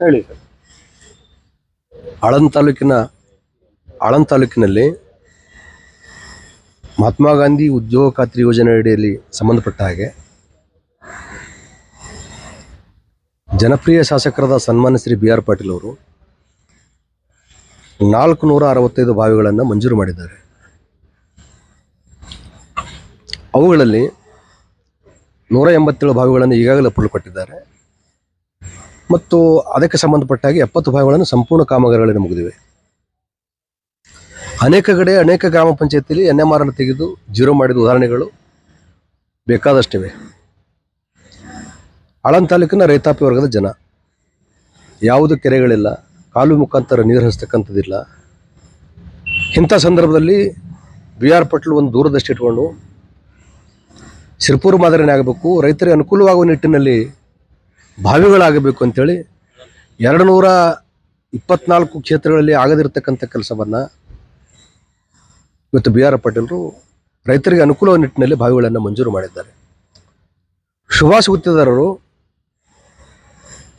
ಹೇಳಿ. ಸರ್ ಆಳಂದ್ ತಾಲೂಕಿನ ಆಳಂದ್ ತಾಲೂಕಿನಲ್ಲಿ ಮಹಾತ್ಮ ಗಾಂಧಿ ಉದ್ಯೋಗ ಖಾತ್ರಿ ಯೋಜನೆ ಅಡಿಯಲ್ಲಿ ಸಂಬಂಧಪಟ್ಟ ಹಾಗೆ ಜನಪ್ರಿಯ ಶಾಸಕರಾದ ಸನ್ಮಾನ್ಯ ಶ್ರೀ ಬಿ ಆರ್ ಪಾಟೀಲ್ ಅವರು ನಾಲ್ಕು ನೂರ ಅರವತ್ತೈದು ಬಾವಿಗಳನ್ನು ಮಂಜೂರು ಮಾಡಿದ್ದಾರೆ. ಅವುಗಳಲ್ಲಿ ನೂರ ಎಂಬತ್ತೇಳು ಬಾವಿಗಳನ್ನು ಈಗಾಗಲೇ ಅಪ್ರೂವಲ್ ಕೊಟ್ಟಿದ್ದಾರೆ. ಮತ್ತು ಅದಕ್ಕೆ ಸಂಬಂಧಪಟ್ಟ ಹಾಗೆ ಎಪ್ಪತ್ತು ಭಾಗಗಳನ್ನು ಸಂಪೂರ್ಣ ಕಾಮಗಾರಿಗಳನ್ನು ಮುಗಿದಿವೆ. ಅನೇಕ ಕಡೆ, ಅನೇಕ ಗ್ರಾಮ ಪಂಚಾಯತಿಯಲ್ಲಿ ಎನ್ ಎಂ ಆರ್ ಅನ್ನು ತೆಗೆದು ಜೀರೋ ಮಾಡಿದ ಉದಾಹರಣೆಗಳು ಬೇಕಾದಷ್ಟಿವೆ. ಆಳಂದ್ ತಾಲೂಕಿನ ರೈತಾಪಿ ವರ್ಗದ ಜನ. ಯಾವುದು ಕೆರೆಗಳಿಲ್ಲ, ಕಾಲು ಮುಖಾಂತರ ನೀರು ಹರಿಸ್ತಕ್ಕಂಥದ್ದಿಲ್ಲ. ಇಂಥ ಸಂದರ್ಭದಲ್ಲಿ ಬಿ ಆರ್ ಪಟ್ಲು ಒಂದು ದೂರದೃಷ್ಟಿ ಇಟ್ಕೊಂಡು, ಸಿರ್ಪೂರು ಮಾದರಿನೇ ಆಗಬೇಕು, ರೈತರಿಗೆ ಅನುಕೂಲವಾಗುವ ನಿಟ್ಟಿನಲ್ಲಿ ಬಾವಿಗಳಾಗಬೇಕು ಅಂತೇಳಿ ಎರಡು ನೂರ ಇಪ್ಪತ್ನಾಲ್ಕು ಕ್ಷೇತ್ರಗಳಲ್ಲಿ ಆಗದಿರತಕ್ಕಂಥ ಕೆಲಸವನ್ನು ಇವತ್ತು ಬಿ ಆರ್ ಪಾಟೀಲರು ರೈತರಿಗೆ ಅನುಕೂಲ ನಿಟ್ಟಿನಲ್ಲಿ ಬಾವಿಗಳನ್ನು ಮಂಜೂರು ಮಾಡಿದ್ದಾರೆ. ಸುಭಾಷ್ ಗುತ್ತಿದಾರರು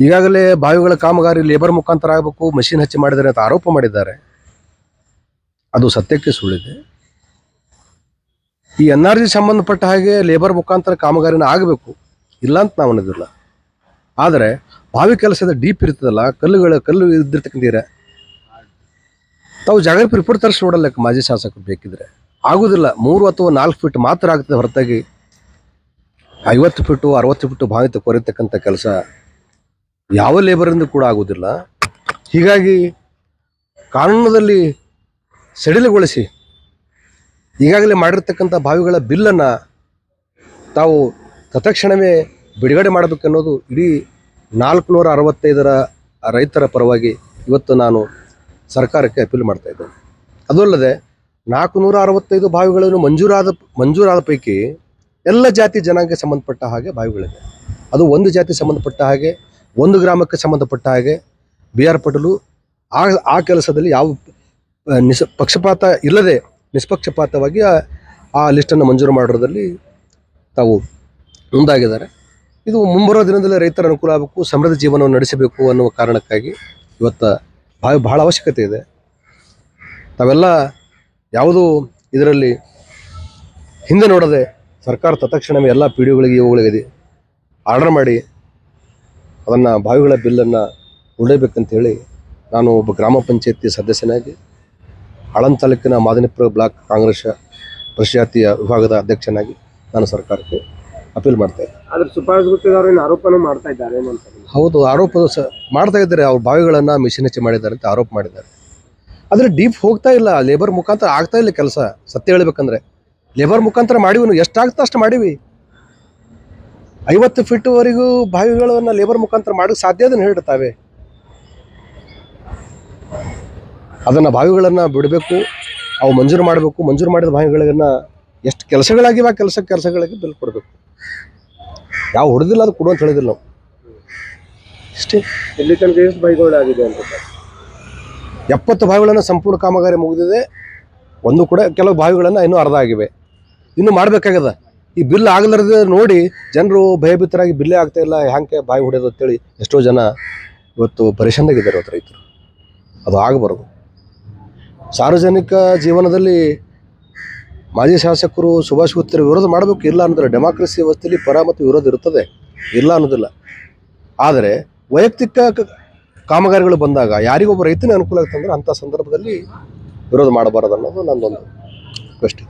ಈಗಾಗಲೇ ಬಾವಿಗಳ ಕಾಮಗಾರಿ ಲೇಬರ್ ಮುಖಾಂತರ ಆಗಬೇಕು, ಮಷಿನ್ ಹಚ್ಚಿ ಮಾಡಿದ್ದಾರೆ ಅಂತ ಆರೋಪ ಮಾಡಿದ್ದಾರೆ. ಅದು ಸತ್ಯಕ್ಕೆ ಸುಳ್ಳಿದೆ. ಈ ಎನ್ ಆರ್ ಜಿ ಸಂಬಂಧಪಟ್ಟ ಹಾಗೆ ಲೇಬರ್ ಮುಖಾಂತರ ಕಾಮಗಾರಿನ ಆಗಬೇಕು, ಇಲ್ಲ ಅಂತ ನಾವು ಅನ್ನೋದಿಲ್ಲ. ಆದರೆ ಬಾವಿ ಕೆಲಸದ ಡೀಪ್ ಇರ್ತದಲ್ಲ ಕಲ್ಲುಗಳ, ಕಲ್ಲು ಇದ್ದಿರ್ತಕ್ಕಂಥ ತಾವು ಜಾಗೃತಿ ರಿಪೋರ್ಟ್ ತರಿಸಿ ನೋಡಲ್ಲ ಮಾಜಿ ಶಾಸಕರು ಬೇಕಿದ್ರೆ. ಆಗೋದಿಲ್ಲ, ಮೂರು ಅಥವಾ ನಾಲ್ಕು ಫೀಟ್ ಮಾತ್ರ ಆಗ್ತದೆ ಹೊರತಾಗಿ. ಐವತ್ತು ಫೀಟು ಅರವತ್ತು ಫೀಟು ಬಾವಿ ಕೊರಿತಕ್ಕಂಥ ಕೆಲಸ ಯಾವ ಲೇಬರಿಂದ ಕೂಡ ಆಗುವುದಿಲ್ಲ ಹೀಗಾಗಿ ಕಾನೂನದಲ್ಲಿ ಸಡಿಲಗೊಳಿಸಿ ಈಗಾಗಲೇ ಮಾಡಿರ್ತಕ್ಕಂಥ ಬಾವಿಗಳ ಬಿಲ್ಲನ್ನು ತಾವು ತತ್ಕ್ಷಣವೇ ಬಿಡುಗಡೆ ಮಾಡಬೇಕನ್ನೋದು ಇಡೀ ನಾಲ್ಕುನೂರ ಅರವತ್ತೈದರ ರೈತರ ಪರವಾಗಿ ಇವತ್ತು ನಾನು ಸರ್ಕಾರಕ್ಕೆ ಅಪೀಲ್ ಮಾಡ್ತಾ ಇದ್ದೇನೆ. ಅದಲ್ಲದೆ ನಾಲ್ಕುನೂರ ಅರವತ್ತೈದು ಬಾವಿಗಳನ್ನು ಮಂಜೂರಾದ ಮಂಜೂರಾದ ಪೈಕಿ ಎಲ್ಲ ಜಾತಿ ಜನಾಂಗಕ್ಕೆ ಸಂಬಂಧಪಟ್ಟ ಹಾಗೆ ಬಾವಿಗಳಿದೆ. ಅದು ಒಂದು ಜಾತಿ ಸಂಬಂಧಪಟ್ಟ ಹಾಗೆ, ಒಂದು ಗ್ರಾಮಕ್ಕೆ ಸಂಬಂಧಪಟ್ಟ ಹಾಗೆ ಬಿ ಆರ್ ಪಟೇಲು ಆ ಆ ಕೆಲಸದಲ್ಲಿ ಯಾವ ನಿಸ್, ಪಕ್ಷಪಾತ ಇಲ್ಲದೆ ನಿಷ್ಪಕ್ಷಪಾತವಾಗಿ ಆ- ಆ ಲಿಸ್ಟನ್ನು ಮಂಜೂರು ಮಾಡೋದ್ರಲ್ಲಿ ತಾವು ಮುಂದಾಗಿದ್ದಾರೆ. ಇದು ಮುಂಬರುವ ದಿನದಲ್ಲಿ ರೈತರ ಅನುಕೂಲ ಆಗಬೇಕು, ಸಮೃದ್ಧ ಜೀವನವನ್ನು ನಡೆಸಬೇಕು ಅನ್ನುವ ಕಾರಣಕ್ಕಾಗಿ ಇವತ್ತು ಭಾಳ ಬಹಳ ಅವಶ್ಯಕತೆ ಇದೆ. ತಾವೆಲ್ಲ ಯಾವುದೂ ಇದರಲ್ಲಿ ಹಿಂದೆ ನೋಡದೆ ಸರ್ಕಾರ ತತ್ಕ್ಷಣವೇ ಎಲ್ಲ ಪಿ ಡಿಒಗಳಿಗೆ ಇವುಗಳಿಗೆ ಆರ್ಡರ್ ಮಾಡಿ ಅದನ್ನು ಬಾವಿಗಳ ಬಿಲ್ಲನ್ನು ಉಡಬೇಕಂತ ಹೇಳಿ ನಾನು ಒಬ್ಬ ಗ್ರಾಮ ಪಂಚಾಯತಿ ಸದಸ್ಯನಾಗಿ ಆಳಂದ್ ತಾಲೂಕಿನ ಮಾದನಿಪುರ ಬ್ಲಾಕ್ ಕಾಂಗ್ರೆಸ್ ಪರಿಶಾತಿಯ ವಿಭಾಗದ ಅಧ್ಯಕ್ಷನಾಗಿ ನಾನು ಸರ್ಕಾರಕ್ಕೆ ಅಪೀಲ್ ಆದ್ರೆ ಸುಭಾಷ್ ಆರೋಪನೂ ಮಾಡ್ತಾ ಇದ್ದಾರೆ ಹೌದು ಆರೋಪ ಸ ಮಾಡ್ತಾ ಇದ್ದಾರೆ ಅವ್ರ ಬಾವಿಗಳನ್ನ ಮಿಷಿನ್ ಹಚ್ಚಿ ಮಾಡಿದ್ದಾರೆ ಅಂತ ಆರೋಪ ಮಾಡಿದ್ದಾರೆ. ಆದರೆ ಡೀಪ್ ಹೋಗ್ತಾ ಇಲ್ಲ ಲೇಬರ್ ಮುಖಾಂತರ ಆಗ್ತಾ ಇಲ್ಲ ಕೆಲಸ. ಸತ್ಯ ಹೇಳ್ಬೇಕಂದ್ರೆ ಲೇಬರ್ ಮುಖಾಂತರ ಮಾಡಿವಿ ಎಷ್ಟಾಗ್ತಾ ಅಷ್ಟು ಮಾಡಿವಿ. ಐವತ್ತು ಫೀಟ್ವರೆಗೂ ಬಾವಿಗಳನ್ನ ಲೇಬರ್ ಮುಖಾಂತರ ಮಾಡೋಕ್ಕೆ ಸಾಧ್ಯ ಅದನ್ನ ಹೇಳ್ತಾವೆ ಅದನ್ನ ಬಾವಿಗಳನ್ನ ಬಿಡಬೇಕು ಅವು ಮಂಜೂರು ಮಾಡಬೇಕು ಮಂಜೂರು ಮಾಡಿದ ಬಾವಿಗಳನ್ನ ಎಷ್ಟು ಕೆಲಸಗಳಾಗಿವೆ ಆ ಕೆಲಸ ಕೆಲಸಗಳಿಗೆ ಬಿಲ್ ಕೊಡಬೇಕು. ಯಾವ ಹೊಡೆದಿಲ್ಲ ಅದು ಕೊಡು ಅಂತ ಹೇಳಿದಿಲ್ಲ ನಾವು. ಇಷ್ಟೇ. ಇಲ್ಲಿ ತನಕ ಎಷ್ಟು ಬೈಗಳಾಗಿದೆ ಅಂತ ಎಪ್ಪತ್ತು ಬಾವಿಗಳನ್ನು ಸಂಪೂರ್ಣ ಕಾಮಗಾರಿ ಮುಗಿದಿದೆ. ಒಂದು ಕೂಡ ಕೆಲವು ಬಾವಿಗಳನ್ನು ಇನ್ನೂ ಅರ್ಧ ಆಗಿವೆ ಇನ್ನು ಮಾಡಬೇಕಾಗ್ಯದ? ಈ ಬಿಲ್ ಆಗಲಾರ್ದ ನೋಡಿ ಜನರು ಭಯಭೀತರಾಗಿ ಬಿಲ್ಲೇ ಆಗ್ತಾ ಇಲ್ಲ ಹ್ಯಾಂಗೆ ಬಾವಿ ಹೊಡೆಯೋದು ಅಂತೇಳಿ ಎಷ್ಟೋ ಜನ ಇವತ್ತು ಪರಿಶಾನಾಗಿದ್ದಾರೆ ಇವತ್ತು ರೈತರು. ಅದು ಆಗಬಾರ್ದು. ಸಾರ್ವಜನಿಕ ಜೀವನದಲ್ಲಿ ಮಾಜಿ ಶಾಸಕರು ಸುಭಾಷ್ ಗುತ್ತಿರ ವಿರೋಧ ಮಾಡಬೇಕು ಇಲ್ಲ ಅನ್ನೋದಿಲ್ಲ ಡೆಮಾಕ್ರಸಿ ವ್ಯವಸ್ಥೆಯಲ್ಲಿ ಪರ ಮತ್ತು ವಿರೋಧ ಇರುತ್ತದೆ ಇಲ್ಲ ಅನ್ನೋದಿಲ್ಲ. ಆದರೆ ವೈಯಕ್ತಿಕ ಕಾಮಗಾರಿಗಳು ಬಂದಾಗ ಯಾರಿಗೊಬ್ಬ ರೈತನೇ ಅನುಕೂಲ ಆಗ್ತಂದ್ರೆ ಅಂಥ ಸಂದರ್ಭದಲ್ಲಿ ವಿರೋಧ ಮಾಡಬಾರದು ಅನ್ನೋದು ನನ್ನದೊಂದು ಪ್ರಶ್ನೆ.